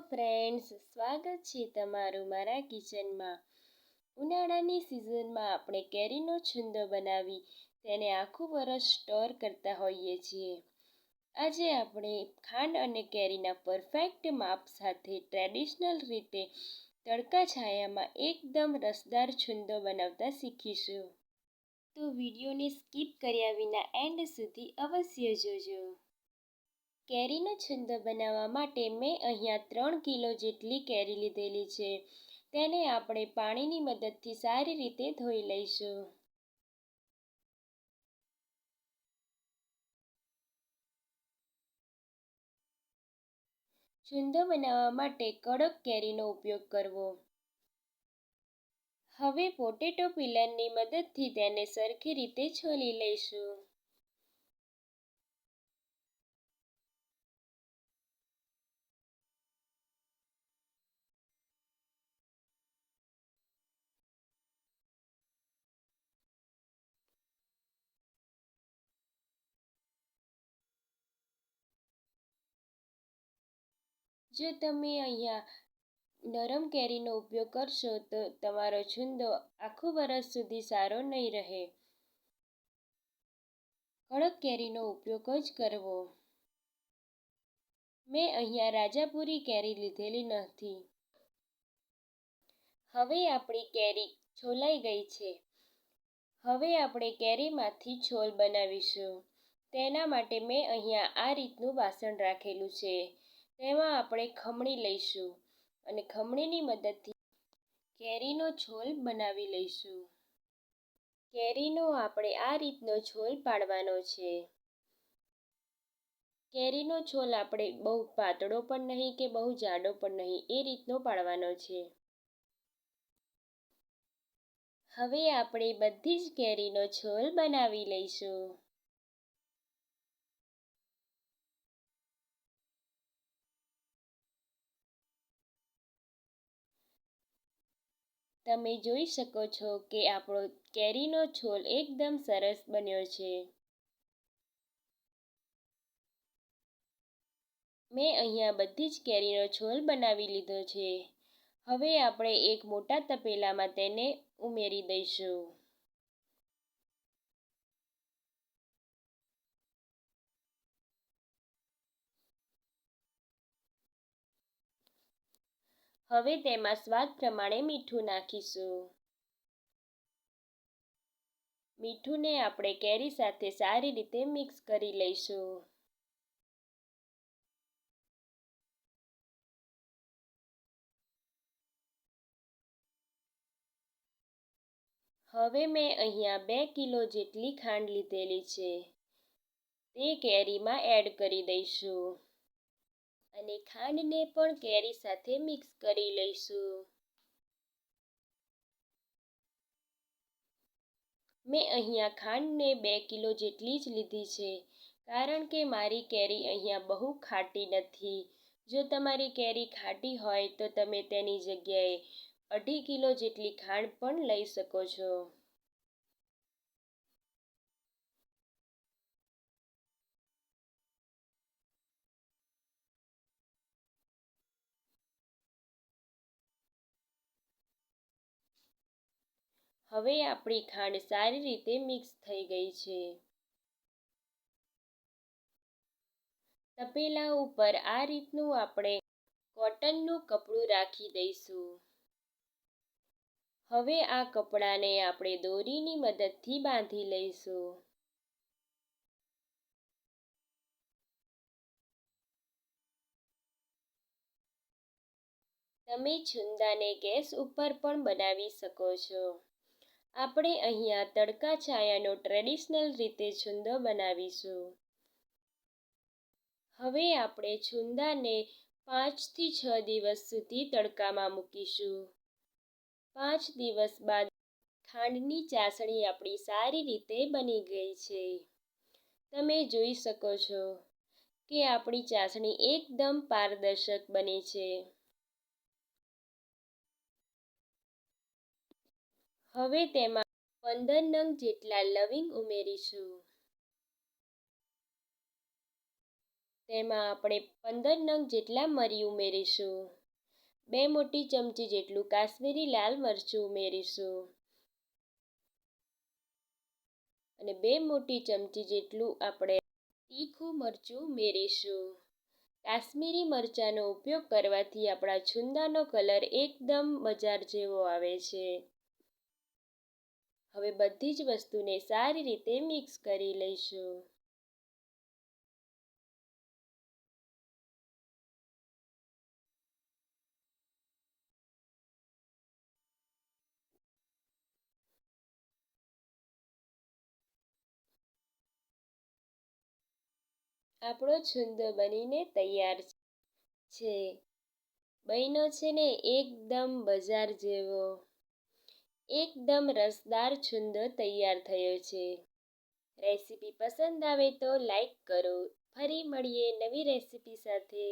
Friends સ્વાગત છે તમારું મારા કિચનમાં ઉનાળાની સિઝનમાં આપણે કેરીનો છુંદો બનાવી તેને આખું વરસ સ્ટોર કરતા હોઈએ છીએ. આજે આપણે ખાંડ અને કેરીના પરફેક્ટ માપ સાથે ટ્રેડિશનલ રીતે તડકા છાયામાં એકદમ રસદાર છુંદો બનાવતા શીખીશું. તો વિડીયોને સ્કીપ કર્યા વિના એન્ડ સુધી અવશ્ય જોજો. કેરીનો છંદ બનાવવા માટે મેં અહીંયા ત્રણ કિલો જેટલી કેરી લીધેલી છે. તેને આપણે પાણીની મદદથી સારી રીતે ધોઈ લઈશું. છુંદો બનાવવા માટે કડક કેરીનો ઉપયોગ કરવો. હવે પોટેટો પિલરની મદદથી તેને સરખી રીતે છોલી લઈશું. જો તમે અહીંયા નરમ કેરીનો ઉપયોગ કરશો, તો તમારો છુંદો આખું વરસ સુધી સારો નહીં રહે. કડક કેરીનો ઉપયોગ જ કરવો. મેં અહીંયા રાજાપુરી કેરી લીધેલી નથી. હવે આપણી કેરી છોલાઈ ગઈ છે. હવે આપણે કેરીમાંથી છોલ બનાવીશું. તેના માટે મેં અહીંયા આ રીતનું વાસણ રાખેલું છે. તેમાં આપણે ખમણી લઈશું અને ખમણીની મદદથી કેરીનો છોલ બનાવી લઈશું. કેરીનો આપણે આ રીતનો છોલ પાડવાનો છે. કેરીનો છોલ આપણે બહુ પાતળો પણ નહીં કે બહુ જાડો પણ નહીં એ રીતનો પાડવાનો છે. હવે આપણે બધી જ કેરીનો છોલ બનાવી લઈશું. તમે જોઈ શકો છો કે આપણો કેરીનો છોલ એકદમ સરસ બન્યો છે. મેં અહીંયા બધી જ કેરીનો છોલ બનાવી લીધો છે. હવે આપણે એક મોટા તપેલામાં તેને ઉમેરી દઈશું. હવે તેમાં સ્વાદ પ્રમાણે મીઠું નાખીશું. મીઠુંને આપણે કેરી સાથે સારી રીતે મિક્સ કરી લઈશું. હવે મેં અહીંયા બે કિલો જેટલી ખાંડ લીધેલી છે. તે કેરીમાં એડ કરી દઈશું. અને ખાંડને પણ કેરી સાથે મિક્સ કરી લઈશું. મેં અહીંયા ખાંડને બે કિલો જેટલી જ લીધી છે, કારણ કે મારી કેરી અહીંયા બહુ ખાટી નથી. જો તમારી કેરી ખાટી હોય તો તમે તેની જગ્યાએ અઢી કિલો જેટલી ખાંડ પણ લઈ શકો છો. હવે આપણી ખાંડ સારી રીતે મિક્સ થઈ ગઈ છે. તપેલા ઉપર આ રીતનું આપણે કોટનનું કપડું રાખી દઈશું. હવે આ કપડાને આપણે દોરીની મદદથી બાંધી લઈશું. તમે છુંદાને ગેસ ઉપર પણ બનાવી શકો છો. આપણે અહીંયા તડકા છાયાનો ટ્રેડિશનલ રીતે છુંદો બનાવીશું. હવે આપણે છુંદાને પાંચથી છ દિવસ સુધી તડકામાં મૂકીશું. પાંચ દિવસ બાદ ખાંડની ચાસણી આપણી સારી રીતે બની ગઈ છે. તમે જોઈ શકો છો કે આપણી ચાસણી એકદમ પારદર્શક બની છે. હવે તેમાં પંદર નંગ જેટલા લવિંગ ઉમેરીશું. તેમાં આપણે પંદર નંગ જેટલા મરી ઉમેરીશું. બે મોટી ચમચી જેટલું કાશ્મીરી લાલ મરચું ઉમેરીશું. અને બે મોટી ચમચી જેટલું આપણે તીખું મરચું ઉમેરીશું. કાશ્મીરી મરચાંનો ઉપયોગ કરવાથી આપણા છુંદાનો કલર એકદમ બજાર જેવો આવે છે. હવે બધી જ વસ્તુને સારી રીતે મિક્સ કરી લઈશું. આપણો છુંદો બનીને તૈયાર છે. બહેનો છે ને એકદમ બજાર જેવો. એકદમ રસદાર છુંદો તૈયાર થયો છે. રેસીપી પસંદ આવે તો લાઈક કરો. ફરી મળીએ નવી રેસીપી સાથે.